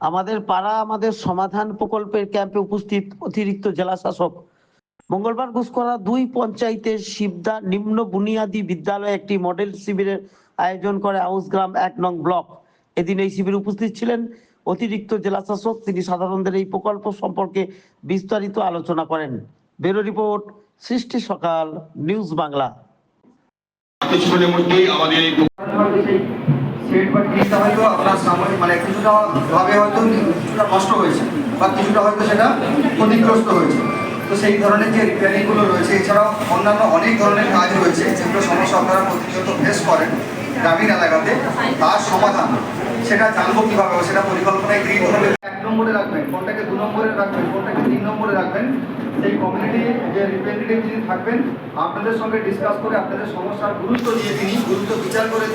আমাদের পাড়া, আমাদের সমাধান প্রকল্পের ক্যাম্পে উপস্থিত অতিরিক্ত জেলা শাসক মঙ্গলবার ঘুষকরা দুই পঞ্চায়েতের শিবদা নিম্ন বুনিয়াদী বিদ্যালয়ে একটি মডেল শিবিরের আয়োজন করে আউসগ্রাম এক নং ব্লক। এদিন এই শিবিরে উপস্থিত ছিলেন অতিরিক্ত জেলা শাসক তিনি সাধারণদের এই প্রকল্প সম্পর্কে বিস্তারিত আলোচনা করেন। ব্যুরো রিপোর্ট, সৃষ্টি সকাল, নিউজ বাংলা। আমাদের এই হয়তো আপনার সামনে মানে কিছুটা ভাবে হয়তো কিছুটা নষ্ট হয়েছে বা কিছুটা হয়তো সেটা ক্ষতিগ্রস্ত হয়েছে। তো সেই ধরনের যে রিপেয়ারিংগুলো রয়েছে, এছাড়াও অন্যান্য অনেক ধরনের কাজ রয়েছে যেগুলো সমস্যা আপনারা প্রতিনিয়ত ফেস করেন গ্রামীণ এলাকাতে, তার সমাধান, সেটা জানব কীভাবে সেটা পরিকল্পনায় গৃহীত হবে এক নম্বরে রাখবেন কোনটাকে দু নম্বরে রাখবেন কোনটাকে তিন নম্বরে রাখবেন। সেই কমিউনিটি যে রিপ্রেজেন্টেটিভ যিনি থাকবেন, আপনাদের সঙ্গে ডিসকাস করে আপনাদের সমস্যার গুরুত্ব দিয়ে তিনি, গুরুত্ব বিচার করে